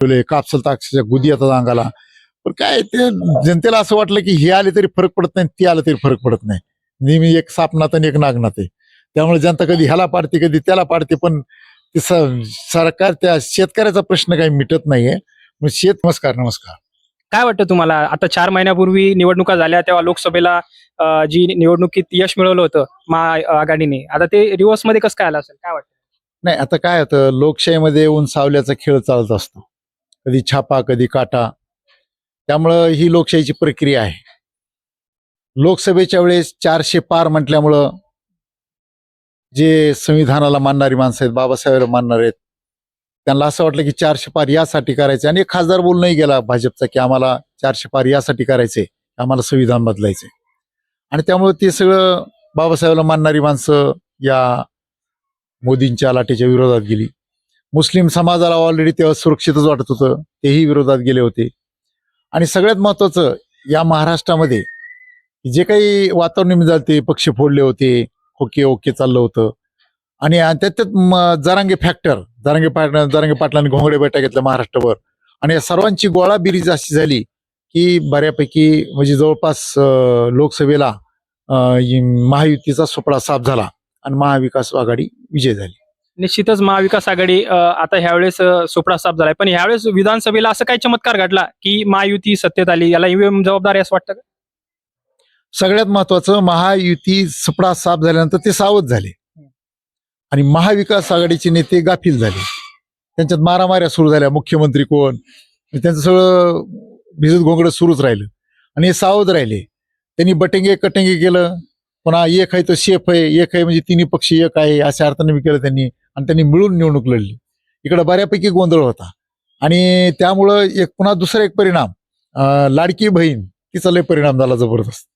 ठेवले कापसल ताक्षच्या गुदी येतात अंगाला. पण काय ते जनतेला असं वाटलं की हे आले तरी फरक पडत नाही ते आलं तरी फरक पडत नाही. नेहमी एक सापनात आणि एक नागनाथ आहे. त्यामुळे जनता कधी ह्याला पाडते कधी त्याला पाडते पण ते सरकार त्या शेतकऱ्याचा प्रश्न काही मिटत नाहीये. मग शेत नमस्कार नमस्कार. काय वाटतं तुम्हाला? आता चार महिन्यापूर्वी निवडणुका झाल्या तेव्हा लोकसभेला जी निवडणुकीत यश मिळवलं होतं महाआघाडीने आता ते रिव्हर्समध्ये कसं काय आलं असेल? काय वाटतं? नाही आता काय होतं लोकशाहीमध्ये ऊन सावल्याचा खेळ चालत असतो. कधी छापा कधी काटा. त्यामुळं ही लोकशाहीची प्रक्रिया आहे. लोकसभेच्या वेळेस चारशे पार म्हटल्यामुळं जे संविधानाला मानणारी माणसं आहेत बाबासाहेबला मानणार आहेत त्यांना असं वाटलं की चारशे पार यासाठी करायचे. आणि एक खासदार बोलणंही गेला भाजपचा की आम्हाला चारशे पार यासाठी करायचे आम्हाला संविधान बदलायचे. आणि त्यामुळे ते सगळं बाबासाहेबला मानणारी माणसं या मोदींच्या लाटेच्या विरोधात गेली. मुस्लिम समाजाला ऑलरेडी तेव्हा सुरक्षितच वाटत होतं. तेही विरोधात गेले होते. आणि सगळ्यात महत्वाचं या महाराष्ट्रामध्ये जे काही वातावरण निर्माण पक्ष फोडले होते. ओके ओके चाललं होतं. आणि त्यात त्यात जरांगे फॅक्टर जरांगे पाटण जरांगे पाटलांनी घोंगडे बैठा घेतल्या महाराष्ट्रभर. आणि या सर्वांची गोळाबिरीज अशी झाली की बऱ्यापैकी म्हणजे जवळपास लोकसभेला महायुतीचा सोपडा साफ झाला आणि महाविकास आघाडी विजय झाली. निश्चितच महाविकास आघाडी आता ह्यावेळेस सुपडा साफ झालाय. पण ह्यावेळेस विधानसभेला असं काय चमत्कार घडला की महायुती सत्तेत आली? याला ईव्हीएम जबाबदारी असं वाटतं का? सगळ्यात महत्वाचं महायुती सपडा साफ झाल्यानंतर ते सावध झाले. आणि महाविकास आघाडीचे नेते गाफील झाले. त्यांच्यात मारामाऱ्या सुरू झाल्या. मुख्यमंत्री कोण? त्यांचं सगळं भिजत घोंगड सुरूच राहिलं. आणि हे सावध राहिले. त्यांनी बटेंगे कटेंगे केलं. पुन्हा एक आहे तर शेफ आहे. एक आहे म्हणजे तिन्ही पक्ष एक आहे अशा अर्थाने मी केलं त्यांनी. आणि त्यांनी मिळून निवडणूक लढली. इकडं बऱ्यापैकी गोंधळ होता. आणि त्यामुळं एक पुन्हा दुसरा एक परिणाम लाडकी बहीण तिचा लय परिणाम झाला जबरदस्त.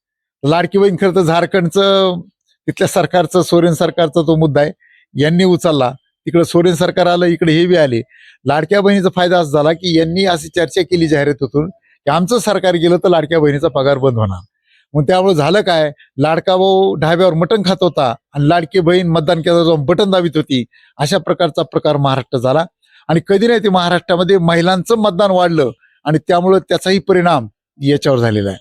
लाडकी बहीण खरं तर झारखंडचं तिथल्या सरकारचं सोरेन सरकारचा तो मुद्दा आहे. यांनी उचलला. तिकडे सोरेन सरकार आलं इकडे हे बी आले. लाडक्या बहिणीचा फायदा असा झाला की यांनी अशी चर्चा केली जाहिरातीतून की आमचं सरकार गेलं तर लाडक्या बहिणीचा पगार बंद होणार. मग त्यामुळे झालं काय? लाडका भाऊ ढाब्यावर मटण खात होता आणि लाडकी बहीण मतदान केंद्रावर जाऊन बटन दाबीत होती. अशा प्रकारचा प्रकार महाराष्ट्र झाला. आणि कधी नाही ते महाराष्ट्रामध्ये महिलांचं मतदान वाढलं आणि त्यामुळं त्याचाही परिणाम याच्यावर झालेला आहे.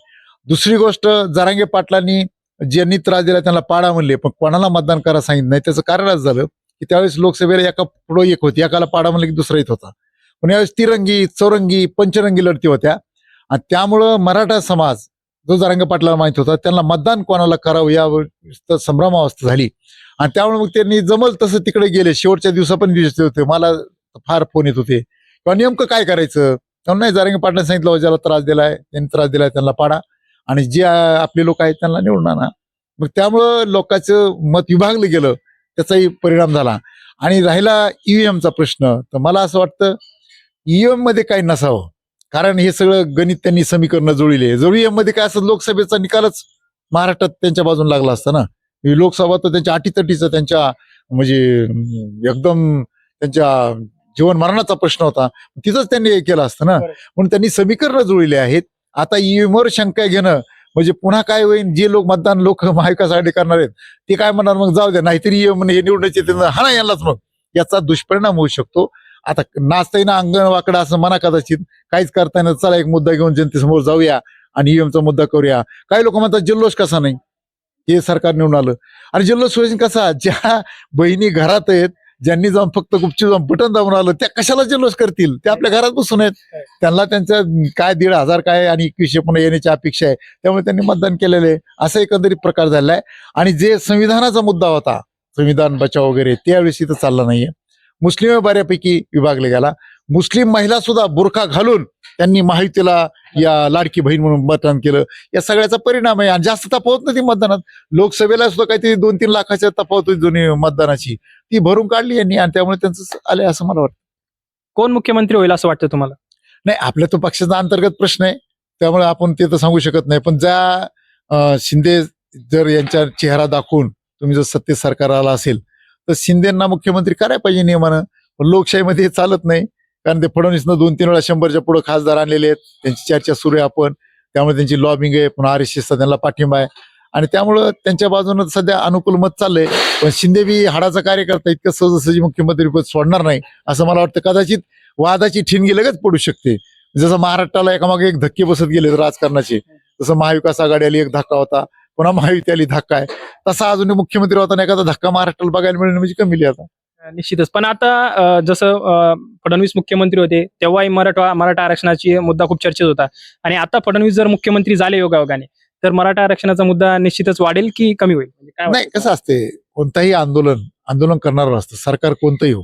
दुसरी गोष्ट जरांगे पाटलांनी ज्यांनी त्रास दिला त्यांना पाडा म्हणले पण कोणाला मतदान करा सांगितलं नाही. त्याचं कारण झालं की त्यावेळेस लोकसभेला एका पुढं एक होती एकाला पाडा म्हणलं की दुसरा येत होता. पण यावेळेस तिरंगी चौरंगी पंचरंगी लढती होत्या. आणि त्यामुळं मराठा समाज जो जरांगे पाटलाला माहीत होता त्यांना मतदान कोणाला करावं या संभ्रमावस्था झाली. आणि त्यामुळे मग त्यांनी जमल तसं तिकडे गेले. शेवटच्या दिवसा पण दिसत होते. मला फार फोन येत होते. किंवा नेमकं काय करायचं? त्यांना नाही जरांगे पाटलाने सांगितलं ज्याला त्रास दिलाय त्यांनी त्रास दिलाय त्यांना पाडा. आणि जे आपले लोक आहेत त्यांना निवडून आणा. मग त्यामुळं लोकांचं मत विभागलं गेलं. त्याचाही परिणाम झाला. आणि राहिला ईव्हीएमचा प्रश्न. तर मला असं वाटतं ईव्हीएममध्ये काही नसावं. कारण हे सगळं गणित त्यांनी समीकरणं जुळले. ईव्हीएममध्ये काय असं लोकसभेचा निकालच महाराष्ट्रात त्यांच्या बाजून लागला असता ना. लोकसभा तर त्यांच्या अटीतटीचा त्यांच्या म्हणजे एकदम त्यांच्या जीवन मरणाचा प्रश्न होता. तिथंच त्यांनी हे केलं असतं ना. म्हणून त्यांनी समीकरणं जुळलेली आहेत. आता ईव्हीएमवर शंका घेणं म्हणजे पुन्हा काय होईल जे लोक मतदान लोक महाविकास आघाडी करणार आहेत ते काय म्हणणार मग जाऊ द्या नाहीतरी हे निवडण्याचे हा ना यांनाच मग. याचा दुष्परिणाम होऊ शकतो. आता नाचता येईना अंगण वाकडं असं म्हणा कदाचित. काहीच करता येणार चला एक मुद्दा घेऊन जनतेसमोर जाऊया आणि ईव्हीएमचा मुद्दा करूया. काही लोक म्हणतात जल्लोष कसा नाही? हे सरकार निवडून आलं. आणि जल्लोष होईल कसा? ज्या बहिणी घरात आहेत ज्यांनी जाऊन फक्त गुपचूप जाऊन बटन दाबून आलं त्या कशाला जल्लोष करतील? ते आपल्या घरात बसून आहेत. त्यांना त्यांचं काय दीड हजार काय आणि एकवीसशे पुन्हा येण्याची अपेक्षा आहे. त्यामुळे त्यांनी मतदान केलेलं आहे. असा एकंदरीत प्रकार झालेला आहे आणि जे संविधानाचा मुद्दा होता संविधान बचाव वगैरे त्यावेळेस इथं चालला नाहीये. मुस्लिम बऱ्यापैकी विभागले गेला. मुस्लिम महिला सुद्धा बुरखा घालून त्यांनी माहितीला या लाडकी बहीण म्हणून मतदान केलं. या सगळ्याचा परिणाम आहे. आणि जास्त तफावत नाही ती मतदानात. लोकसभेला सुद्धा काहीतरी दोन तीन लाखाच्या तफावत होती दोन्ही मतदानाची. ती भरून काढली यांनी आणि त्यामुळे त्यांचं आलंय असं मला वाटतं. कोण मुख्यमंत्री होईल असं वाटतं तुम्हाला? नाही आपल्या तो पक्षाचा अंतर्गत प्रश्न आहे. त्यामुळे आपण ते तर सांगू शकत नाही. पण ज्या शिंदे जर यांच्या चेहरा दाखवून तुम्ही जर सत्तेत सरकार आला असेल तर शिंदेना मुख्यमंत्री करायला पाहिजे नियमानं. पण लोकशाहीमध्ये हे चालत नाही. कारण ते फडणवीसनं दोन तीन वेळा शंभरच्या पुढे खासदार आणलेले आहेत. त्यांची चर्चा सुरू आहे आपण. त्यामुळे त्यांची लॉबिंग आहे. पुन्हा आर एस एसचा त्यांना पाठिंबा आहे. आणि त्यामुळं त्यांच्या बाजूनं सध्या अनुकूल मत चाललंय. पण शिंदे बी हाडाचा कार्यकर्ता इतकं सहजसहजी मुख्यमंत्री पद सोडणार नाही. असं मला वाटतं कदाचित वादाची ठिणगी लगेच पडू शकते. जसं महाराष्ट्राला एकामागे एक धक्के बसत गेले राजकारणाचे. जसं महाविकास आघाडी आली एक धक्का होता. पुन्हा महायुती आली धक्का आहे. तसा अजून मुख्यमंत्री होताना एखादा धक्का महाराष्ट्राला बघायला मिळणं म्हणजे कमी आता निश्चितच. पण आता जसं फडणवीस मुख्यमंत्री होते तेव्हाही मराठा मराठा आरक्षणाची मुद्दा खूप चर्चेत होता. आणि आता फडणवीस जर मुख्यमंत्री झाले योगायोगाने तर मराठा आरक्षणाचा मुद्दा निश्चितच वाढेल की कमी होईल? म्हणजे नाही? कसं असते कोणताही आंदोलन आंदोलन करणारं असतं. सरकार कोणतंही हो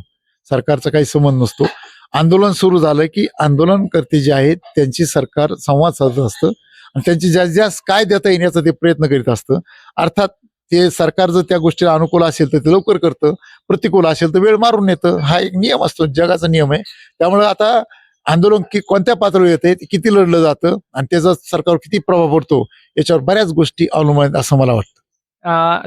सरकारचा काही संबंध नसतो. आंदोलन सुरू झालं की आंदोलनकर्ते जे आहेत त्यांची सरकार संवाद साधत असतं. आणि त्यांची जास्त जास्त काय देता येण्याचा ते प्रयत्न करीत असतं. अर्थात ते सरकार जर त्या गोष्टीला अनुकूल असेल तर ते लवकर करतं. प्रतिकूल असेल तर वेळ मारून येतं हा एक नियम असतो. जगाचा नियम आहे. त्यामुळे आता आंदोलन की कोणत्या पातळीवर येते किती लढलं जातं आणि त्याचा सरकारवर किती प्रभाव पडतो याच्यावर बऱ्याच गोष्टी अवलंबून आहेत असं मला वाटतं.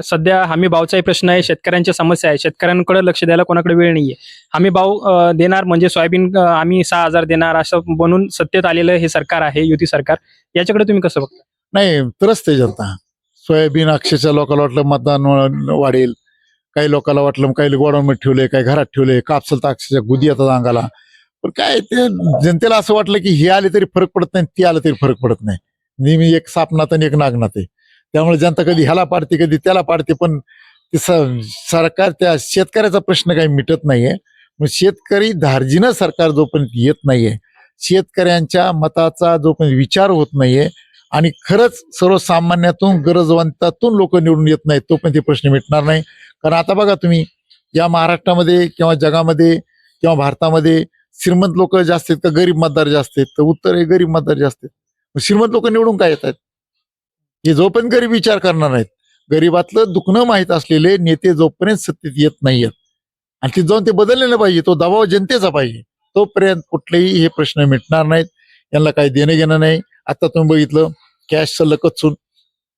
सध्या हमी भावचाही प्रश्न आहे शेतकऱ्यांच्या समस्या आहे. शेतकऱ्यांकडे लक्ष द्यायला कोणाकडे वेळ नाहीये. हमी भाव देणार म्हणजे सोयाबीन आम्ही सहा हजार देणार असं बनून सत्तेत आलेलं हे सरकार आहे युती सरकार. याच्याकडे तुम्ही कसं बघता? नाही तरच ते जनता. सोयाबीन अक्षरशः लोकांना वाटलं मतदान वाढेल. काही लोकांना वाटलं काही गोडाऊनमध्ये ठेवले काही घरात ठेवले कापसल तर अक्षरशः गुदी येतात अंगाला. पण काय ते जनतेला असं वाटलं की हे आले तरी फरक पडत नाही ते आलं तरी फरक पडत नाही. नेहमी एक सापनात आणि एक नागनाथ आहे. त्यामुळे जनता कधी ह्याला पाडते कधी त्याला पाडते पण सरकार त्या शेतकऱ्याचा प्रश्न काही मिटत नाहीये. मग शेतकरी धार्जीनं सरकार जोपर्यंत येत नाहीये शेतकऱ्यांच्या मताचा जोपर्यंत विचार होत नाहीये आणि खरंच सर्वसामान्यातून गरजवंतातून लोक निवडून येत नाहीत तोपर्यंत ते प्रश्न मिटणार नाही. कारण आता बघा तुम्ही या महाराष्ट्रामध्ये किंवा जगामध्ये किंवा भारतामध्ये श्रीमंत लोक जास्त आहेत का? गरीब मतदार जास्त आहेत. तर उत्तर हे गरीब मतदार जास्त आहेत. श्रीमंत लोक निवडून काय येत आहेत? हे जोपर्यंत गरीब विचार करणार नाहीत गरीबातलं दुखणं माहीत असलेले नेते जोपर्यंत सत्तेत येत नाहीयेत आणि ते जाऊन ते बदललेलं पाहिजे तो दबाव जनतेचा पाहिजे तोपर्यंत कुठलेही हे प्रश्न मिटणार नाहीत यांना काही देणं घेणं नाही. आता तुम्ही बघितलं कॅश सल्लग कचून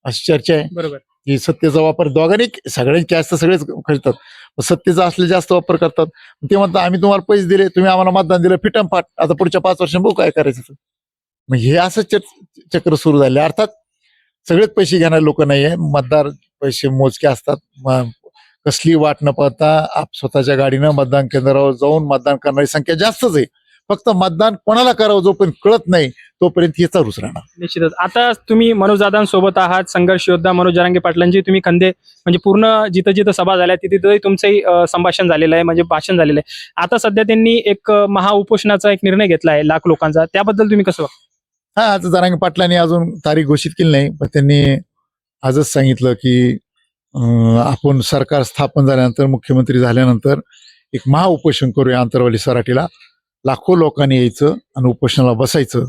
अशी चर्चा आहे. बरोबर. की सत्तेचा वापर दोघांनी सगळ्यांनी कॅश तर सगळेच करतात पण सत्तेचा असले जास्त वापर करतात. ते म्हणतात आम्ही तुम्हाला पैसे दिले तुम्ही आम्हाला मतदान दिलं फिटम फाट. आता पुढच्या पाच वर्षांनी बघू काय करायचं. मग हे असं चक्र सुरू झाले. अर्थात सगळेच पैसे घेणारे लोक नाहीये. मतदार पैसे मोजके असतात. कसली वाट न पाहता आप स्वतःच्या गाडीनं मतदान केंद्रावर जाऊन मतदान करणारी संख्या जास्तच आहे. फक्त मतदान कोणाला करावं जोपर्यंत कळत नाही तोपर्यंत हे चालूच राहणार. निश्चितच. आता तुम्ही मनोज दादांसोबत आहात. संघर्ष योद्धा मनोज जरांगे पाटलांची तुम्ही खंदे म्हणजे पूर्ण जिथं जिथं सभा झाल्या तिथे तुमचंही संभाषण झालेलं आहे म्हणजे भाषण झालेलं आहे. आता सध्या त्यांनी एक महाउपोषणाचा एक निर्णय घेतला आहे लाख लोकांचा. त्याबद्दल तुम्ही कसं हा आता जरांगे पाटलांनी अजून तारीख घोषित केली नाही पण त्यांनी आजच सांगितलं की आपण सरकार स्थापन झाल्यानंतर मुख्यमंत्री झाल्यानंतर एक महाउपोषण करूया आंतरवाली सराटीला. लाखो लोकांनी यायचं आणि उपोषणाला बसायचं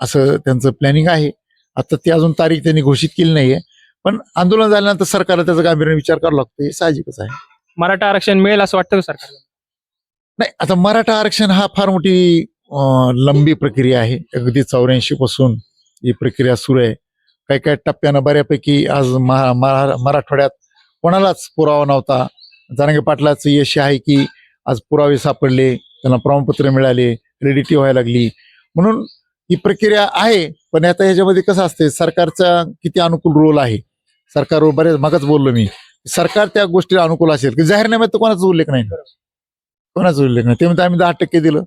असं त्यांचं प्लॅनिंग आहे. आता ती अजून तारीख त्यांनी घोषित केली नाहीये पण आंदोलन झाल्यानंतर सरकारला त्याचा गांभीर्याने विचार करावा लागतो हे साहजिकच आहे. मराठा आरक्षण मिळेल असं वाटतं का सरकारला? नाही आता मराठा आरक्षण हा फार मोठी लंबी प्रक्रिया आहे. अगदी चौऱ्याऐंशी पासून ही प्रक्रिया सुरू आहे. काही काही टप्प्यानं बऱ्यापैकी आज महा- मराठवाड्यात कोणालाच पुरावा नव्हता. जरांगे पाटलाचं यश आहे की आज पुरावे सापडले त्यांना प्रमाणपत्र मिळाले क्रेडिटी व्हायला लागली. म्हणून ही प्रक्रिया आहे पण आता ह्याच्यामध्ये कसं असते सरकारचा किती अनुकूल रोल आहे? सरकारवर बरेच मागच बोललो मी. सरकार त्या गोष्टीला अनुकूल असेल. की जाहीरनाम्यात तर कोणाचा उल्लेख नाही. कोणाचा उल्लेख नाही. ते म्हणतात आम्ही दहा टक्के दिलं.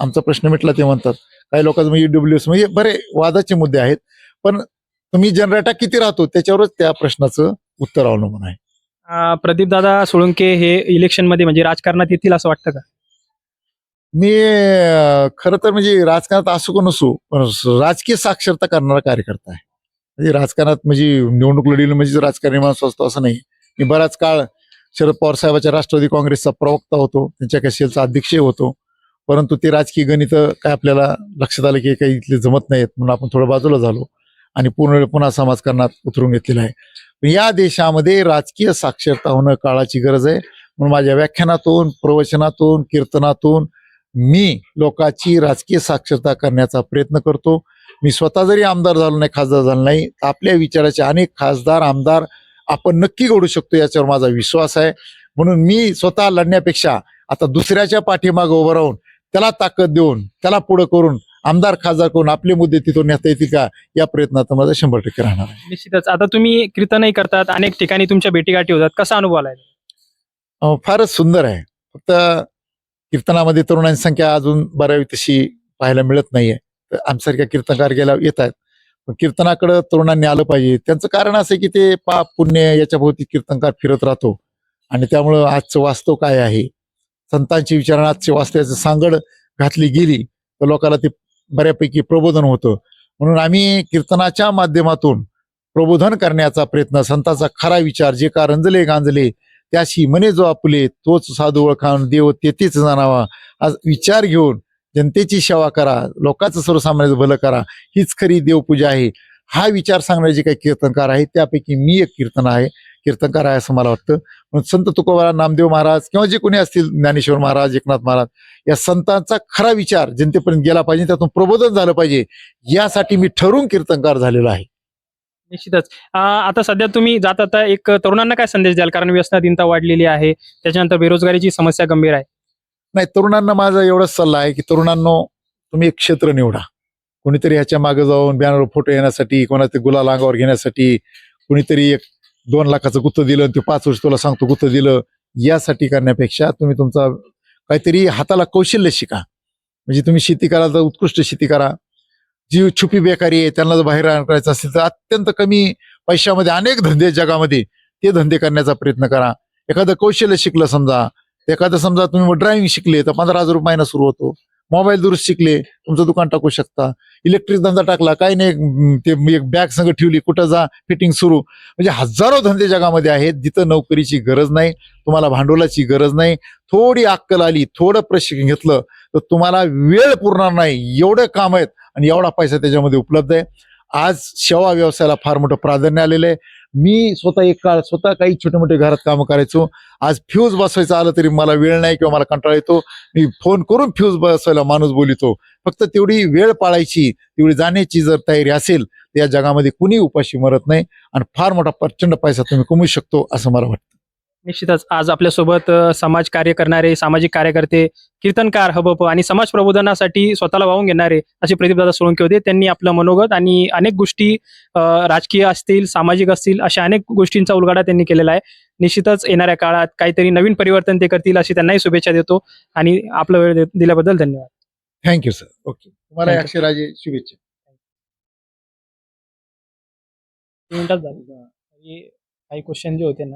आमचा प्रश्न मिटला ते म्हणतात. काही लोकांचं म्हणजे डब्ल्यू एस म्हणजे बरे वादाचे मुद्दे आहेत. पण तुम्ही जनरेटा किती राहतो त्याच्यावरच त्या प्रश्नाचं उत्तर अवलंबून आहे. प्रदीप दादा सोळंके हे इलेक्शनमध्ये म्हणजे राजकारणात येतील असं वाटतं का? मी खरं तर म्हणजे राजकारणात असू का नसू पण राजकीय साक्षरता करणारा कार्यकर्ता आहे. म्हणजे राजकारणात म्हणजे निवडणूक लढील म्हणजे राजकारणी माणूस असतो असं नाही. मी बराच काळ शरद पवार साहेबाच्या राष्ट्रवादी काँग्रेसचा प्रवक्ता होतो. त्यांच्या कशेलचा अध्यक्षही होतो. परंतु ते राजकीय गणित काय आपल्याला लक्षात आलं की काही इथले जमत नाहीत म्हणून आपण थोडं बाजूला झालो आणि पूर्ण वेळ पुन्हा समाजकारणात उतरून घेतलेला आहे. पण या देशामध्ये राजकीय साक्षरता होणं काळाची गरज आहे. म्हणून माझ्या व्याख्यानातून प्रवचनातून कीर्तनातून मी लोकांची राजकीय साक्षरता करण्याचा प्रयत्न करतो. मी स्वतः जरी आमदार झालो नाही खासदार झालो नाही तर आपल्या विचाराचे अनेक खासदार आमदार आपण नक्की घडू शकतो याच्यावर माझा विश्वास आहे. म्हणून मी स्वतः लढण्यापेक्षा आता दुसऱ्याच्या पाठीमागे उभं राहून त्याला ताकद देऊन त्याला पुढं करून आमदार खासदार करून आपले मुद्दे तिथून नेता येतील का? या प्रयत्नात माझा शंभर टक्के राहणार आहे. निश्चितच. आता तुम्ही कीर्तनही करतात अनेक ठिकाणी तुमच्या भेटीगाठी होतात. कसा अनुभव आलाय? फारच सुंदर आहे. फक्त कीर्तनामध्ये तरुणांची संख्या अजून बऱ्यावी तशी पाहायला मिळत नाहीये. तर आमच्यासारख्या कीर्तनकार गेल्या येत आहेत पण कीर्तनाकडे तरुणांनी आलं पाहिजे. त्यांचं कारण असं की ते पाप पुण्य याच्या भोवती कीर्तनकार फिरत राहतो. आणि त्यामुळं आजचं वास्तव काय आहे? संतांची विचारणा वाचल्याचं सांगड घातली गेली तर लोकांना ते बऱ्यापैकी प्रबोधन होतं. म्हणून आम्ही कीर्तनाच्या माध्यमातून प्रबोधन करण्याचा प्रयत्न संतांचा खरा विचार जे का रंजले गांजले त्याशी मने जो आपले तोच साधू ओळखान देव तेथेच जाणावा आज विचार घेऊन जनतेची सेवा करा लोकांचं सर्वसामान्याचं भलं करा हीच खरी देवपूजा आहे. हा विचार सांगणारे जे काही कीर्तनकार आहेत त्यापैकी मी एक कीर्तन आहे. कीर्तनकार आहे असं मला वाटतं. म्हणून संत तुकोबारा नामदेव महाराज किंवा जे कोणी असतील ज्ञानेश्वर महाराज एकनाथ महाराज या संतांचा खरा विचार जनतेपर्यंत गेला पाहिजे त्यातून प्रबोधन झालं पाहिजे यासाठी मी ठरून कीर्तनकार झालेलो आहे. निश्चितच. आता सध्या तुम्ही जात आता एक तरुणांना काय संदेश द्याल? कारण व्यसनाधीनता वाढलेली आहे त्याच्यानंतर बेरोजगारीची समस्या गंभीर आहे. नाही तरुणांना माझा एवढाच सल्ला आहे की तरुणांनो तुम्ही एक क्षेत्र निवडा. कोणीतरी ह्याच्या मागे जाऊन बॅनरवर फोटो येण्यासाठी कोणाचे गुलाल अंगावर घेण्यासाठी कोणीतरी एक दोन लाखाचं गुत्त दिलं आणि ते पाच वर्ष तुला सांगतो गुत्त दिलं यासाठी करण्यापेक्षा तुम्ही तुमचा काहीतरी हाताला कौशल्य शिका. म्हणजे तुम्ही शेती करा तर उत्कृष्ट शेती करा. जी छुपी बेकारी आहे त्यांना जर बाहेर करायचं असेल तर अत्यंत कमी पैशामध्ये अनेक धंदे आहेत जगामध्ये ते धंदे करण्याचा प्रयत्न करा. एखादं कौशल्य शिकलं समजा एखादं समजा तुम्ही ड्रायव्हिंग शिकले तर पंधरा हजार रुपये महिना सुरू होतो. मोबाईल दुरुस्त शिकले तुमचं दुकान टाकू शकता. इलेक्ट्रिक धंदा टाकला काही नाही ते एक बॅग संग ठेवली कुठं जा फिटिंग सुरू. म्हणजे हजारो धंदे जगामध्ये आहेत जिथं नोकरीची गरज नाही तुम्हाला भांडवलाची गरज नाही. थोडी अक्कल आली थोडं प्रशिक्षण घेतलं तर तुम्हाला वेळ पुरणार नाही. एवढं काम आहेत आणि एवढा पैसा त्याच्यामध्ये उपलब्ध आहे. आज सेवा व्यवसायाला फार मोठं प्राधान्य आलेलं आहे. मी स्वतः एक काळ स्वतः काही छोटे मोठे घरात कामं करायचो. आज फ्यूज बसवायचं आलं तरी मला वेळ नाही किंवा मला कंटाळा येतो. मी फोन करून फ्यूज बसवायला माणूस बोलितो. फक्त तेवढी वेळ पाळायची तेवढी जाण्याची जर तयारी असेल तर या जगामध्ये कुणी उपाशी मरत नाही. आणि फार मोठा प्रचंड पैसा तुम्ही कमवू शकतो असं मला वाटतं. निश्चितच. आज आपल्यासोबत समाज कार्य करणारे सामाजिक कार्यकर्ते कीर्तनकार हबप आणि समाज प्रबोधनासाठी स्वतःला वाहून घेणारे असे प्रदीपदादा सोळंके होते त्यांनी आपलं मनोगत आणि अनेक गोष्टी राजकीय असतील सामाजिक असतील अशा अनेक गोष्टींचा उलगडा त्यांनी केलेला आहे. निश्चितच येणाऱ्या काळात काहीतरी नवीन परिवर्तन ते करतील अशी त्यांनाही शुभेच्छा देतो आणि आपला वेळ दिल्याबद्दल धन्यवाद. थँक्यू सर ओके तुम्हाला. अक्षराजे शुभेच्छा. काही क्वेश्चन जे होते ना